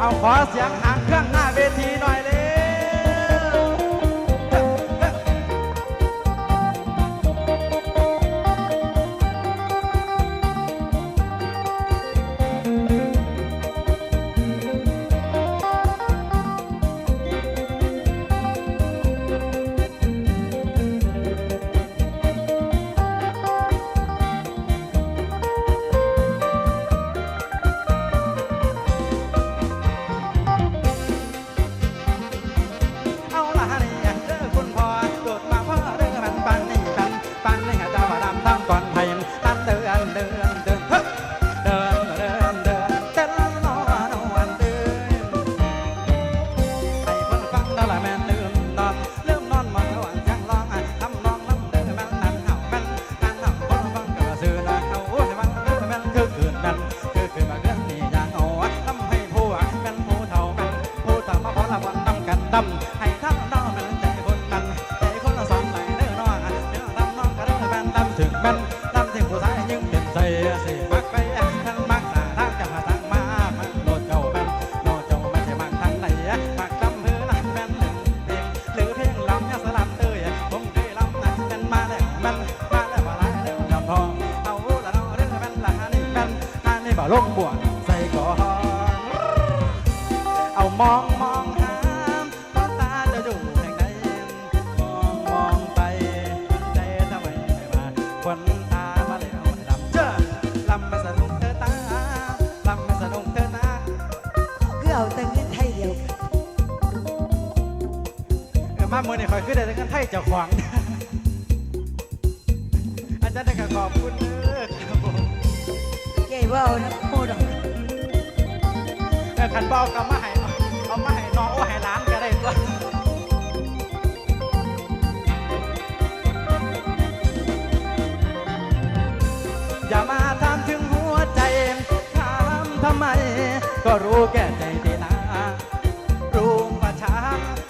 好，滑翔航杠 ใส่ก่อนเอามองมองหามตาตาจะอยู่แห่งใดมองมองไปใจทำไมไม่มาคนตามาเลยเอาลำเจ้าลำมาสนุกเธอตาลำมาสนุกเธอตาคือเอาแต่เงินไทยเดียวเออมาเมื่อนี่ยคอยขึ้นแต่เงินไทยเจ้าของ อาจารย์ได้ก็ขอบคุณเด้อครับผม ใหญ่ว่าเนะ ขันเบาก็มาให้เอามาให้น้องโอ้ให้ล้านก็ได้ตัวอย่ามาถามถึงหัวใจถามทำไม ก็รู้แก่ใจดีนารู้ว่าช้า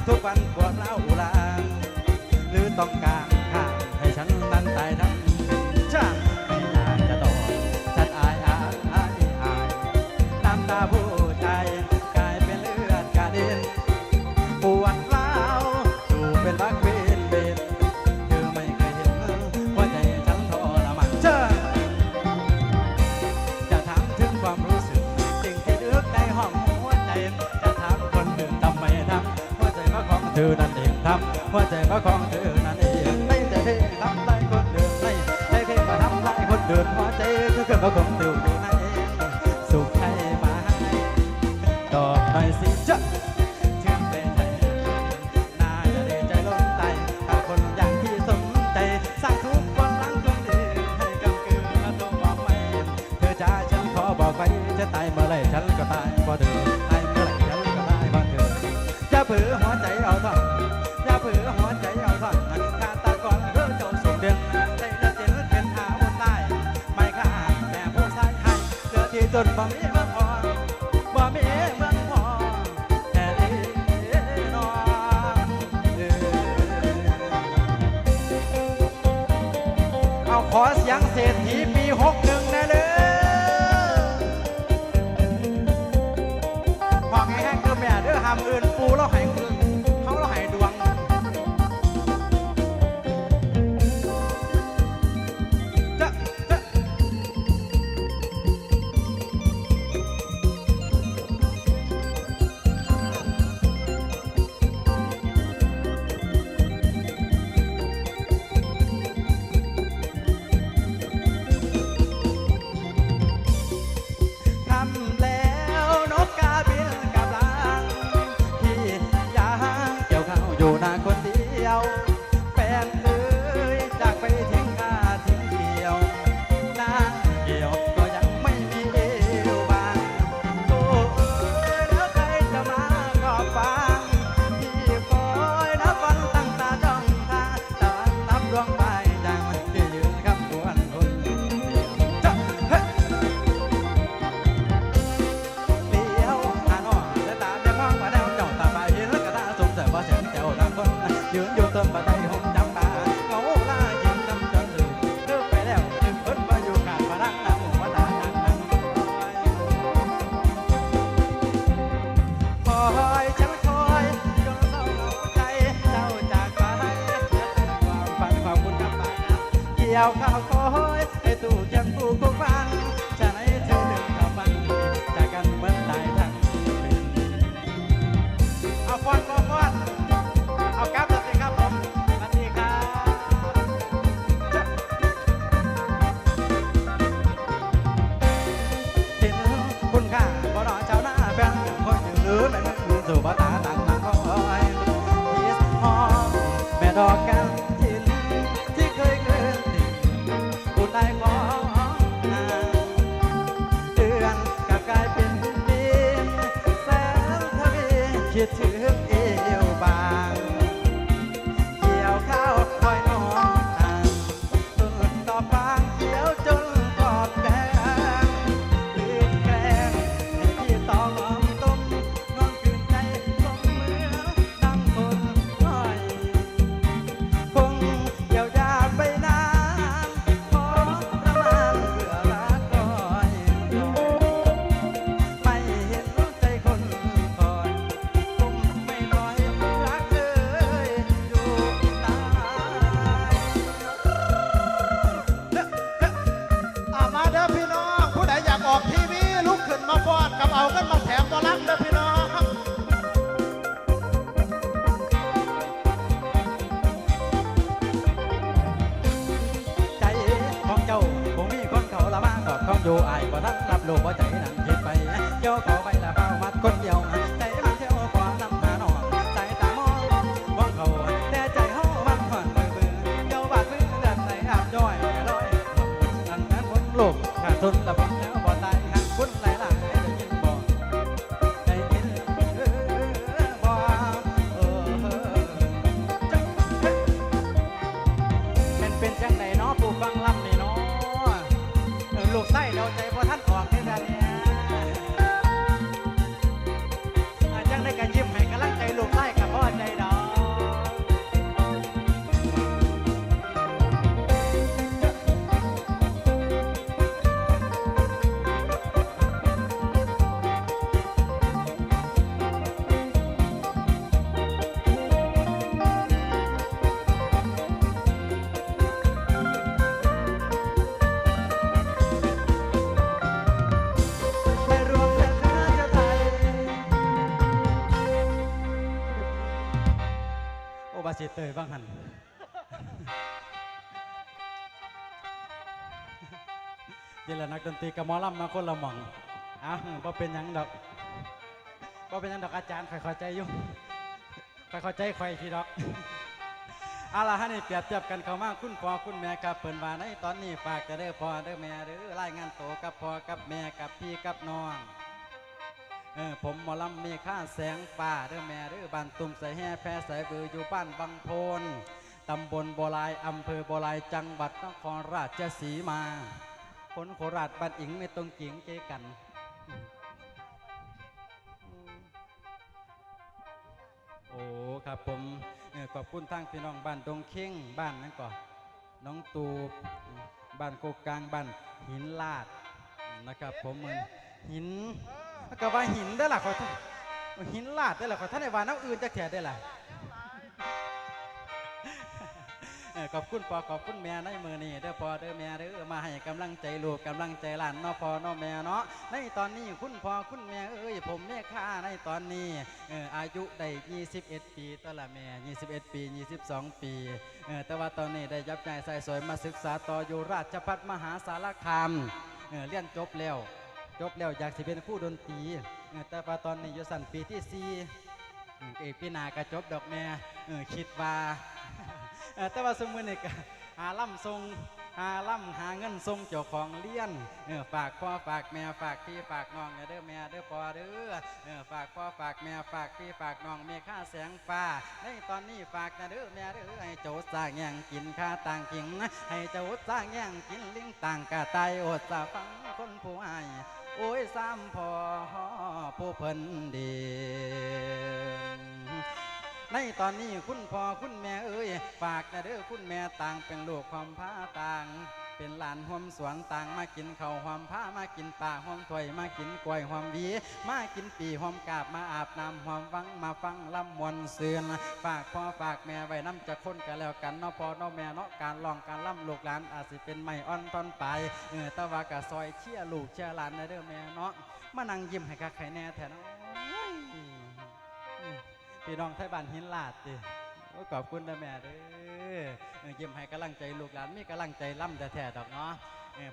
ทุกวันปวดเล่าลางหรือต้องการ หัวใจก็ของเธอนั่นเองไม่แต่เธอทำลายคนเดินในใจเธอก็ทำลายคนเดินหัวใจเธอก็คงติวอยู่นะำอื่นายบ่ทันรับรู้ว่าใจนั้นคิดไปย่อขอไปละ ตยบ้างหันนี่แหละนักดนตรีกับหมอลำมาคนละหม่องอะพอเป็นหยังดอกพอเป็นหยังดอกอาจารย์ค่อยๆใจอยุ่งค่อยๆใจค่อยทีดอกเอาล่ะฮะนี่เปรียบเทียบกันเข้ามาคุณพ่อคุณแม่กับเปิ่นว่าในตอนนี้ฝากจะเด้อพ่อเด้อแม่เด้อรายงานโตวกับพ่อกับแม่กับพี่กับน้อง เออผมหมอลำมีค่าแสงฟ้าเด้อแม่เด้อบ้านตุ่มใส่แห่แพร่ใส่บืออยู่บ้านบางโพนตำบลบัวลายอำเภอบัวลายจังหวัดนครราชสีมาคนโคราชบ้านอิงในตรงกิงเจกันโอ้ครับผมขอบคุณทางพี่น้องบ้านดงเข่งบ้านนั่นก่อนน้องตูบบ้านโกกลางบ้านหินลาดนะครับผมเหมือนหิน ก็ว่าหินได้ล่ะขอท่านหินลาดได้ล่ะขอท่านในวาน้ำอื่นจะแถได้ล่ะขอบคุณพ่อขอบคุณแม่ในมือนี้เด้อพ่อเด้อแม่เด้อมาให้กำลังใจลูกกำลังใจหลานเนาะพ่อเนาะแม่เนาะในตอนนี้คุณพ่อคุณแม่เอ้ยผมแม่ค่าในตอนนี้อายุได้ 21 ปีตัวละแม่ 21 ปี 22 ปีเอ่อแต่ว่าตอนนี้ได้ยับใจใส่สวยมาศึกษาต่ออยู่ราชพัฒมหาสารคามเอ่อเรียนจบแล้ว จบแล้วอยากสิเป็นผู้ดนตรีแต่ว่าตอนนี้อยู่สั่นปีที่สี่เอกปีหนากระจบดอกแม่คิดว่าแต่ว่าสมมือนี่ก็หาล่ำทรงหาล่ำหาเงินทรงเจ้าของเลี้ยนฝากพ่อฝากแม่ฝากพี่ฝากน้องเด้อแม่เด้อพ่อเด้อฝากพ่อฝากแม่ฝากพี่ฝากน้องเมีค่าแสงฟ้าในตอนนี้ฝากนะเด้อแม่เด้อให้เจ้สร้างแย่งกินข้าต่างกิงให้เจ้สร้างแย่งกินลิงต่างกะไตอดสาฟังคนผู้ให้ โอ้ยซ้ำพอผู้เพิ่นเดี ในตอนนี้คุณพ่อคุณแม่เอ้ยฝากนะเด้อคุณแม่ต่างเป็นลูกความพาต่าง เป็นหลานห่มสวนต่างมากินเข้าหอมผ้ามากินป่าหอมถ้วยมากินกล้วยหอมวีมากินปีหอมกาบมาอาบน้ำหอมฟังมาฟังลำมวนเสือนฝากพ่อฝากแม่ไว้น้ำจะคนกันแล้วกันเนาะพ่อเนาะแม่เนาะการลองการล่ำลูกหลานอาจสิเป็นไม่อ่อนตอนไปเออตะวากะซอยเชี่ยลูกเชี่ยหลานนะเด้อแม่เนาะมานั่งยิ้มให้กักไข่แน่แท้เนาะ พี่น้องไทยบ้านหินลาดติขอบคุณนะแม่เด้อเออยิ้มให้กำลังใจลูกหลานมีกำลังใจล่ำแต่แท้ดอกเนาะ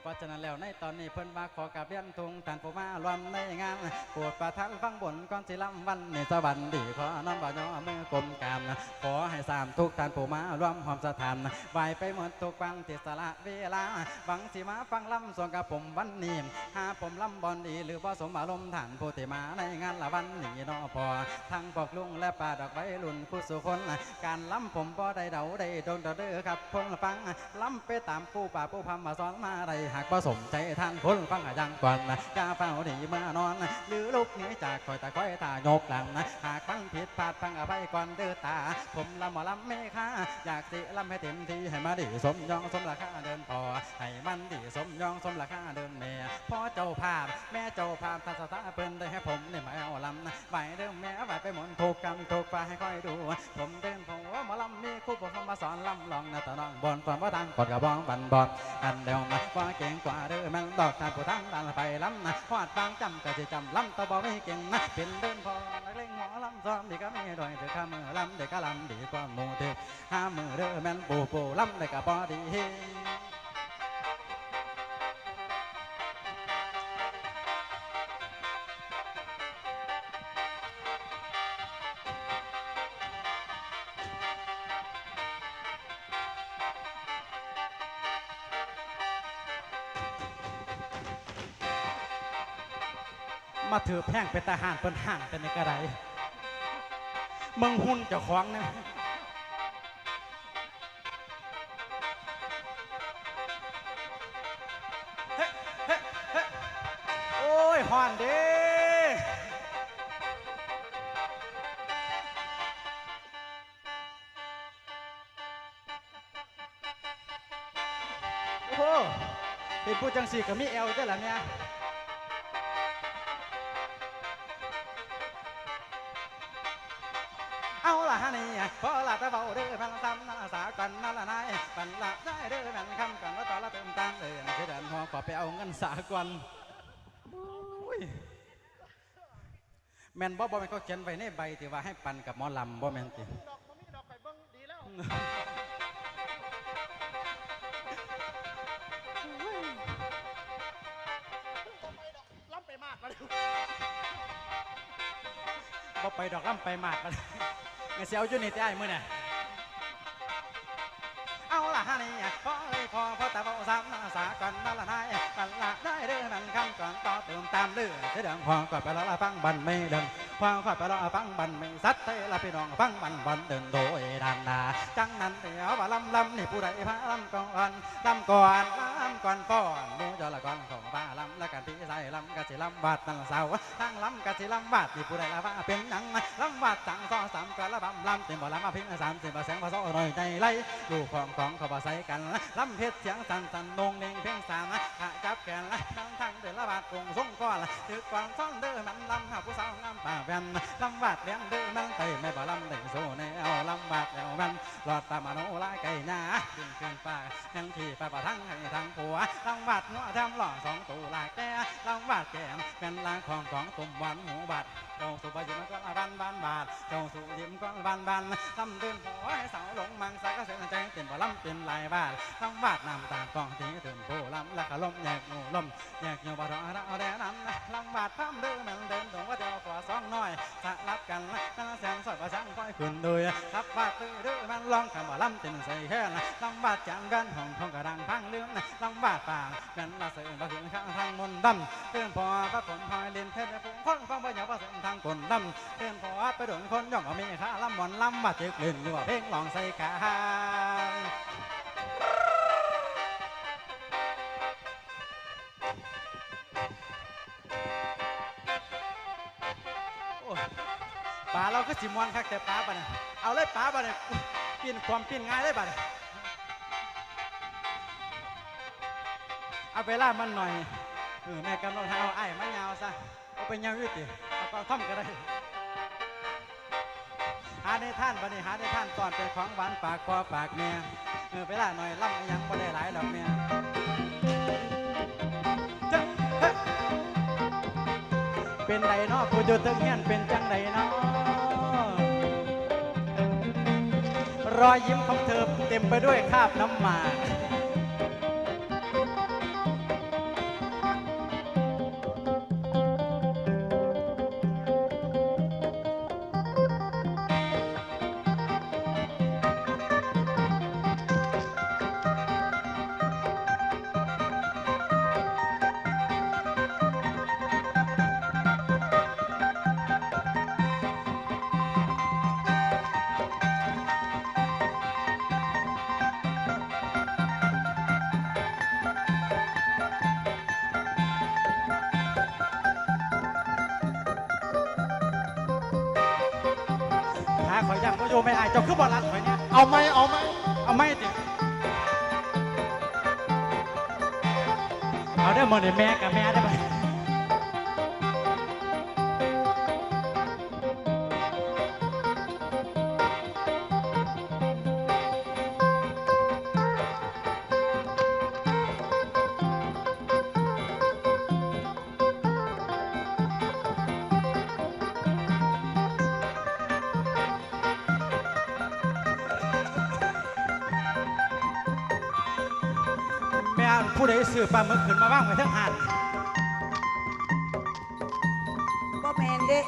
เพราะฉะนั้นแล้วในตอนนี้เพิ่นมาขอกราบเรียนทุงท่านผู้มารวมในงานโปรดประทานฟังบนก่อนสิล่ำวันในสวรรค์ดีขอน้อมบ่ยอมือกลมกามขอให้สามทุกท่านผู้มารวมหอมสถานไหวไปหมดทุกฟังติสละเวลาหวังสิมาฟังล่ำส่วนกับผมวันนี้หาผมล่ำบอลดีหรือบ่สมอารมณ์ฐานผู้ที่มาในงานละวันนี้นาะพอทั้งปอกลุงและป่าดอกไว้รุ่นผู้สุคนการลำผมบ่ได้เดาได้โดนเดาเด้อครับคนฟังลำไปตามผู้ป่าผู้พำมาสอนมาได้หากบ่สมใจท่านคนฟังอะยังก่อนนะกาเฝ้าหนีมื่อนอนหรือลุกหนีจากคอยตาคอยตายกหลังนะหากฟังผิดพลาดฟังอภัยก่อนเด้อตา ผมละหมอลำเมค่าอยากสิลำให้เต็มที่ให้มาดีสมยองสมราคาเดินพอให้มันดีสมยองสมราคาเดินแม่พ่อเจ้าภาพแม่เจ้าภาพทัศตาเปิ้นได้ให้ผมเนี่ยมาเอาลำนะไหวเดิมแม่ไหวไปหมดถูกกรรมถูกฟ้าให้คอยดู ผมเดินผมว่าหมอลำมีคู่ผมมาสอนลำลองนะตะน้องบอลฝันว่าทางกดกระบองบันบอลอันเดียวมาว่าเก่งกว่าเด้อแมันดอกทานผู้ทั้งดานไปลำนะวาดบางจำก็จะจำลำตะบอไม่เก่งนะเป็นเดินพอนักเลงหัวลำซ้อมดีก็ไม่ดอยเด็กข้ามือลำเด็กก็ลำดีกว่าหมูเด็กห้ามือเด้อแม่นปูปูลำเด็กก็พอดี มาถือแพ่งเป็นทหารเป็นห่างเป็นในกระไรมึงหุ่นเจ้าของนะเฮ้เฮ้เฮ้โอ้ยห่อนเด้โอ้โหเป็นผู้จังสีกับมีเอลด้หรอเนี่ย นี่พอละตะเบาเด้อพันซ้ำนาสากันนั่นละนายปันละได้เด้อแม่นคำกันว่าต่อละเติมตังเด้อเสด็จพอขอไปเอาเงินสากลอุ้ยแม่นบ่บ่แม่นเขาเขียนไว้ในใบที่ว่าให้ปันกับหมอลำบ่แม่นติดอกมันมีดอกไปเบิ้งดีแล้วล้ำไปมากแล้วบ่ไปดอกล่ำไปหมากกันเงเสียวอยู่นี่แต่ไอ้มื้อน่ะเอาละฮะนี่พอเอ้ยพอพอตะเบาซ้ำนาสากันนั่นละนายปันละได้เด้อแม่นคำก่อนต่อเติมตามเด้อเสด็จพอก็ไปแล้วละฟังบันไม่เดินความขับไปรอฟังบันไม่สัตเตละพี่น้องฟังบันบอลเดินโดยดานนาจังนั้นเดี๋ยวว่าลำลำนี่ผู้ใดพาลำก่อนลำก่อนลำก่อนป้อนหมูจอละก่อนของ ใส่ลำกะสิลำบาดตั้งสาวทั้งลำกะสิลำบาดนี่ผู้ใดละว่าเป็นหยังลำบาดจังซอสามกระบำลำเต็มบ่ลำมาพิงสามสิบแสงพระโซหน่อยใจไล่ลูกของของเขาบ่ใส่กันลำเพชรเสียงสั่นสั่นนงเน่งเพ่งสามขาจับแขนทั้งทั้งเดินละบาดกงส่งก้อนถือกวางซ่อนเด้อมันลำหาผู้สาวงามป่าแวนลำบากเลี้ยงเดือมันเตยไม่บ่ลำเด็กโซในเอาลำบากแล้วมันหลอดตามาโนลายไก่หน้าขึ้นขึ้นป่ายังขี่ไปป่าทั้งให้ทั้งผัวลำบากงัวทำหล่อสองตูลายแก่ลำบากแก้มเป็นลางของของตุ่มหวานหูบัดเจ้าสุภาพยิมก็บันบันบาดเจ้าสุยิมก็บันบันลำเดินหัวให้เสาหลงมังสักก็เสียใจเต็มบ่ลำเป็นลายบาดลำบากน้ำตากองที่ถึงผู้ลำและขลมแยกหนูลมแยกอยู่บ่รอเราแดนั้นลำบากพามเดินมันเดินตรงว่าเดียวขวาสองน้อยสลับกันละกันแสงคนโดยทับบาดตื้อดื้อมันลองคำว่าลำตินใส่แค่ลำบาดจานกันห้อองกระดังพังเรื่องลำบาดปางกันละเสือมาถึงข้างทางมนต์ดำเตือนพอพระผลพอยเล่นเพชรผงคนฟังบ่อยากว่าเส้นพอไปโดนคนย่องเอามีค่าลำหมอนลำบาจึกเล่นอยู่ว่าเพลงลองใส่กาโอ้ยป่าเราก็สิมวนคักแต่ป่าบ่เนี่ยเอาเลยป่าบ่เนี่ยปีนความปีนง่ายเลยบ่เนี่ยเอาเวลามันหน่อยเออแม่กำลังเอาไอ้มันยาวซะ เอาไปยาวอยุติเอากองท่อมก็ได้ หาในท่านบันนี้หาในท่านก่อนเป็นของหวานปากคอปากเมียเออเวลาหน่อยล่ำยังบ่ได้หลายหรอกเมียจังเป็นไดเนาะผู้อยู่ตึงเฮียนเป็นจังไดเนาะรอยยิ้มของเธอเต็มไปด้วยคาบน้ำหมาก ขอยยังก็อยู่ไม่อายเจ้าคือบอลัดข่อยเนี่ยเอาไหมเอาไหมเอาไม่ติเอาได้อหมดเนี่ยแม่กับแม่ได้ไหม ม่ผู้ใดซื้อปลาหมึกขึ้นมาว่างไว้ทั้งหาดบ่แมนเด้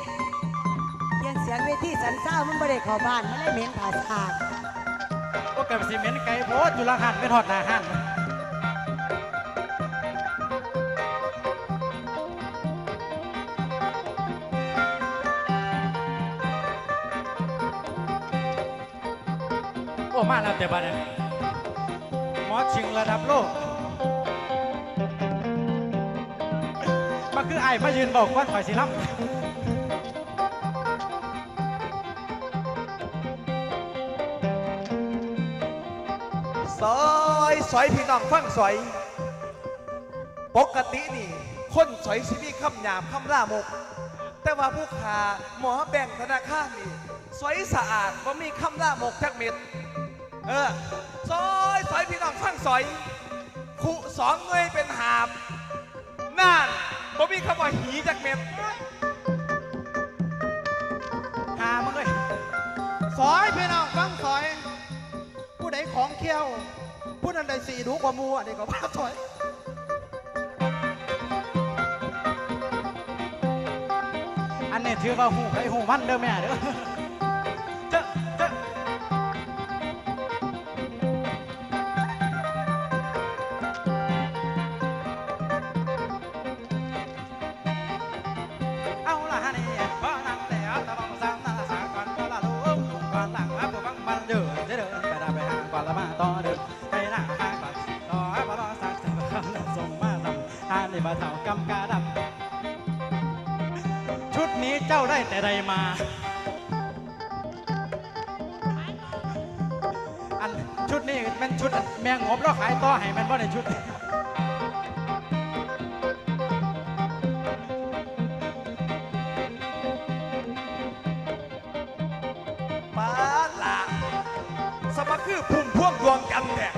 เขียนเสียงเวทีสันเศร้ามันบ่ได้เข้าบ้านมันเลยเหม็นผาสาดก็เกิดซีเมนต์ไก่โพดอยู่หลังหันเป็นหอดหน้าหันโอ้มาแล้วแต่บ้านเนี่ยหมอชิงระดับโลก มาคือไอ้มายืนบอกว่าถอยสิล่ำซอยสอยพี่น้องฟังสอย ปกตินี่ คนสอยสิมีคำหยาบคำล่ามก แต่ว่าผู้ขาหมอแบ่งธนาคารนี่สอยสะอาดว่ามีคำล่ามกจักเม็ดเออซอยสอยพี่น้องฟังสอย ขุสองเงยเป็นหาบน่าน ว่ามีคำว่าหีจากเม็ดหามึงเลยสอยพี่น้องฟังสอย ผู้ใดของเขี้ยว ผู้นั้นได้สีดูกว่ามูอันนี้ก็ว่าสอยอันนี้ถือว่าหูไข่หูมันเด้อแม่เด้อ พุ่มพวงดวงจันทร์เนี่ย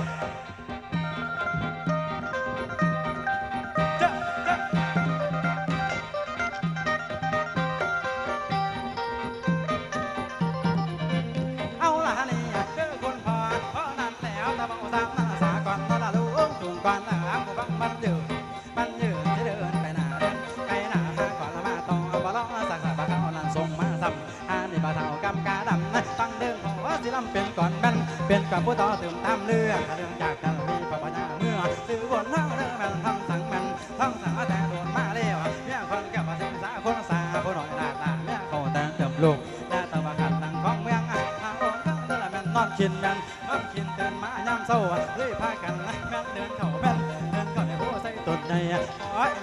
กับผู้ต่อตื่นตามเรื่องเรื่องจากกันมีพระปัญญาเมื่อสื่อบนเท่าเดิมแม่นทำสั่งม่นทำสั่งแต่โดนมาแล้วเมียคนแก่มาถึงสาคนสาผู้หน่อยหน้าตาเมียเขาแต่เติมลูกหน้าตะวันกันหลังของเมืองอะทางองค์ก็เดินแม่นนอนกินแม่นนอนกินตื่นมายามเศร้าเลยพากันแม่นเดินเข้าแม่นเดินเข้าในหัวใส่ตุ่นในอ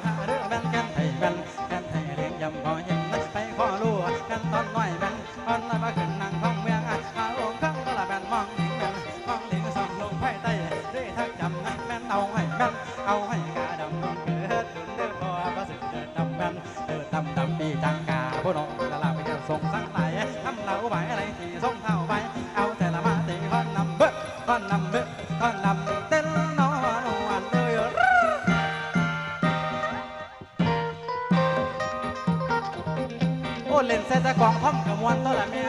หาเรื่อย เล่นเซตะกองท่อมกับมวนตัวละเมี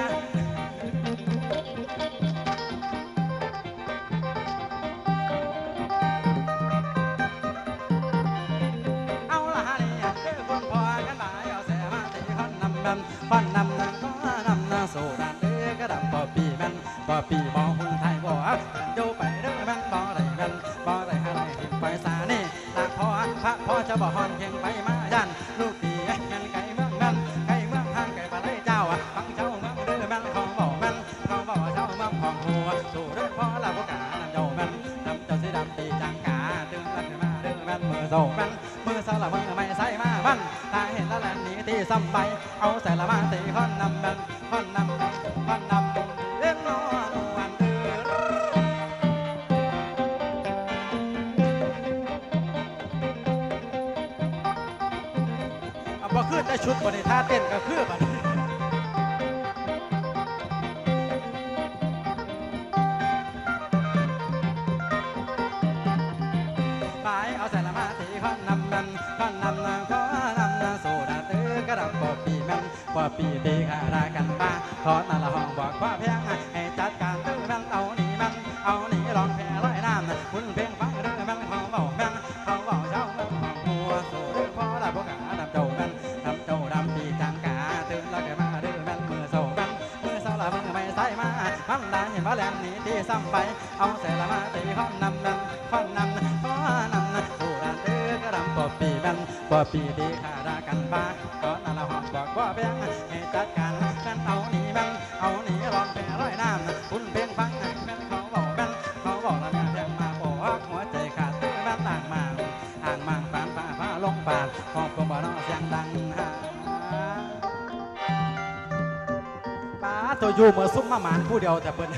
ม่นมือโซแม่นมือสาละมือไม่ใส่มามันตาเห็นแล้วแลนหนีตีซ้ำไป เอาใส่ละมาตีคอนนำแม่นคอนนำคอนนำเล่นนอนวันเด้อเอาบ่ขึ้นได้ชุดบริท่าเต้นก็คือบัดนี้ ปีตีขารากันบ้าขอนั่นละห้องบอกว่าเพียงให้จัดการตื้อแม่นเอาหนีแม่นเอาหนีลองแพ้ร้อยน้ำคุณเพียงฟังเด้อแม่นเขาบอกแม่นเขาบอกเจ้าเมืองของหัวโซเด้อพอละพวกกาดำเจ้าม่นดำเจ้าดำปีจังกาตื่นแล้วแกมาเดื้อแม่นมือโซแม่นมือเศร้าละมือไม่ใส่มาพันดาเห็นว่าแลนหนีที่ซ้ำไปเอาเสละมาตีข้อนนำนันข้อนนำข้อนำนันสู้ดันเดื้อกระดำปอบปีแม่นปอบปีดีขาดา กันบ้าก็นั่นละหอมบอกว่าเพียงให้จัดการกันเอาหนีแม่นเอาหนีลองแพ้ร้อยน้ำคุณเพียงฟังแม่นเขาบอกแม่นเขาบอกละแม่เพียงมาบอกหัวใจขาดตื้อแม่นต่างมาอ่างมังปานฟ้าฟ้าลงปานขอบตัวบ่อนอเสียงดังหาป้าตัวอยู่เมื่อซุ่มมาหมานผู้เดียวแต่เปิ้น